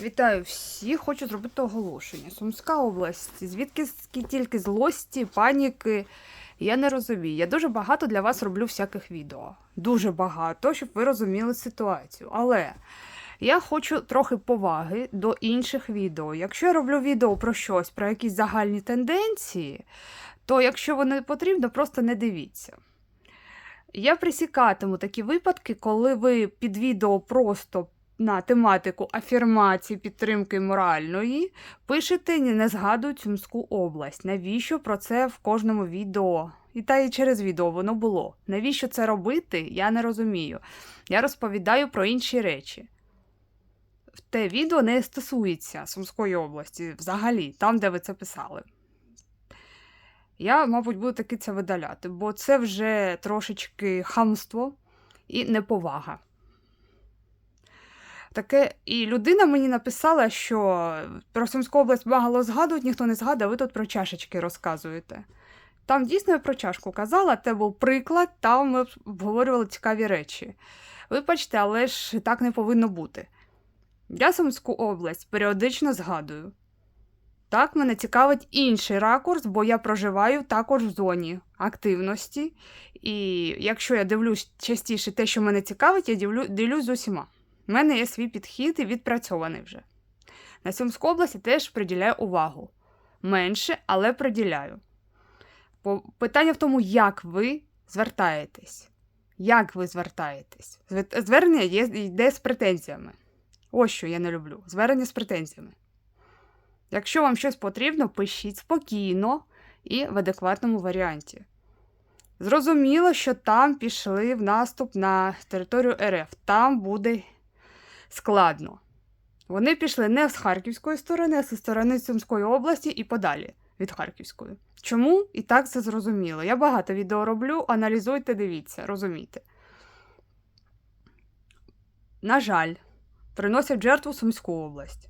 Вітаю всіх! Хочу зробити оголошення. Сумська область, звідки тільки злості, паніки. Я не розумію. Я дуже багато для вас роблю всяких відео. Дуже багато, щоб ви розуміли ситуацію. Але я хочу трохи поваги до інших відео. Якщо я роблю відео про щось, про якісь загальні тенденції, то якщо вони потрібно, просто не дивіться. Я присікатиму такі випадки, коли ви під відео просто на тематику афірмації підтримки моральної пишете, не згадують Сумську область. Навіщо про це в кожному відео? І та і через відео воно було. Навіщо це робити, я не розумію. Я розповідаю про інші речі. Те відео не стосується Сумської області взагалі, там, де ви це писали. Я, мабуть, буду таки це видаляти, бо це вже трошечки хамство і неповага. Таке, і людина мені написала, що про Сумську область багато згадують, ніхто не згадує, ви тут про чашечки розказуєте. Там дійсно я про чашку казала, це був приклад, там ми обговорювали цікаві речі. Вибачте, але ж так не повинно бути. Я Сумську область періодично згадую. Так, мене цікавить інший ракурс, бо я проживаю також в зоні активності. І якщо я дивлюсь частіше те, що мене цікавить, я дивлю, ділюсь з усіма. У мене є свій підхід і відпрацьований вже. На Сумську я теж приділяю увагу. Менше, але приділяю. Питання в тому, як ви звертаєтесь. Як ви звертаєтесь? Звернення є, йде з претензіями. Ось що я не люблю. Звернення з претензіями. Якщо вам щось потрібно, пишіть спокійно і в адекватному варіанті. Зрозуміло, що там пішли в наступ на територію РФ. Там буде складно. Вони пішли не з Харківської сторони, а зі сторони Сумської області і подалі від Харківської. Чому? І так це зрозуміло. Я багато відео роблю, аналізуйте, дивіться, розумійте. На жаль, приносять жертву Сумську область.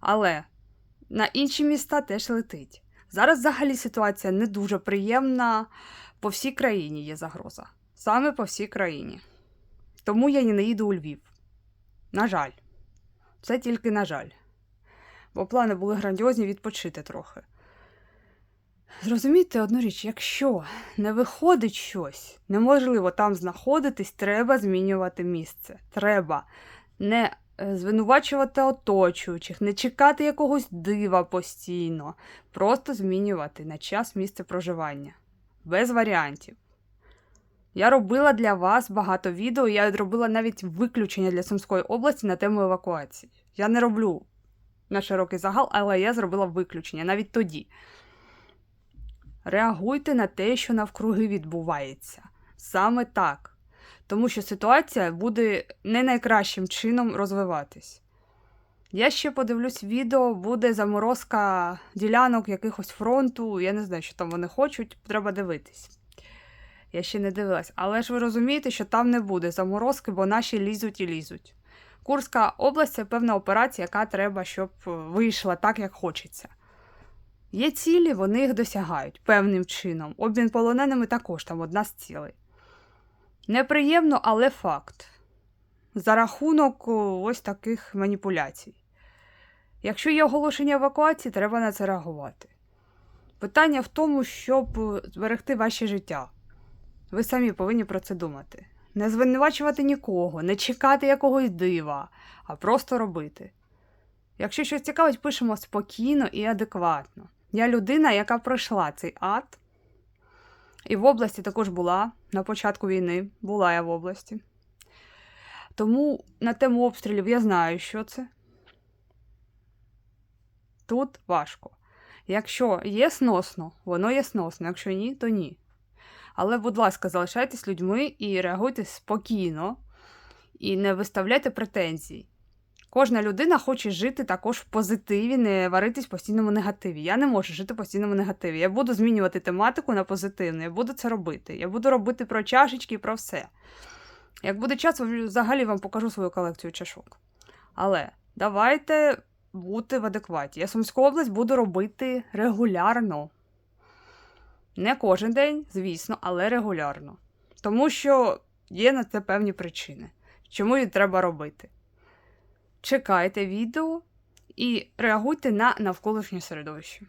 Але на інші міста теж летить. Зараз взагалі ситуація не дуже приємна. По всій країні є загроза. Саме по всій країні. Тому я не їду у Львів. На жаль. Це тільки на жаль. Бо плани були грандіозні відпочити трохи. Зрозумійте одну річ, якщо не виходить щось, неможливо там знаходитись, треба змінювати місце. Треба не е, звинувачувати оточуючих, не чекати якогось дива постійно, просто змінювати на час місце проживання. Без варіантів. Я робила для вас багато відео, я робила навіть виключення для Сумської області на тему евакуації. Я не роблю на широкий загал, але я зробила виключення навіть тоді. Реагуйте на те, що навкруги відбувається. Саме так. Тому що ситуація буде не найкращим чином розвиватись. Я ще подивлюсь відео, буде заморозка ділянок якихось фронту. Я не знаю, що там вони хочуть, треба дивитись. Я ще не дивилась. Але ж ви розумієте, що там не буде заморозки, бо наші лізуть і лізуть. Курська область це певна операція, яка треба, щоб е, вийшла так, як хочеться. Є цілі, вони їх досягають певним чином. Обмін полоненими також там одна з цілей. Неприємно, але факт. За рахунок ось таких маніпуляцій. Якщо є оголошення евакуації, треба на це реагувати. Питання в тому, щоб е, зберегти ваше життя. Ви самі повинні про це думати. Не звинувачувати нікого, не чекати якогось дива, а просто робити. Якщо щось цікавить, пишемо спокійно і адекватно. Я людина, яка пройшла цей ад. І в області також була на початку війни, була я в області. Тому на тему обстрілів я знаю, що це. Тут важко. Якщо є сносно, воно є сносно. Якщо ні, то ні. Але, будь ласка, залишайтесь людьми і реагуйте спокійно і не виставляйте претензій. Кожна людина хоче жити також в позитиві, не варитись в постійному негативі. Я не можу жити в постійному негативі. Я буду змінювати тематику на позитивну, я буду це робити. Я буду робити про чашечки і про все. Як буде час, взагалі вам покажу свою колекцію чашок. Але давайте бути в адекваті. Я Сумську область буду робити регулярно. Не кожен день, звісно, але регулярно. Тому що є на це певні причини, чому її треба робити. Чекайте відео, і реагуйте на навколишнє середовище.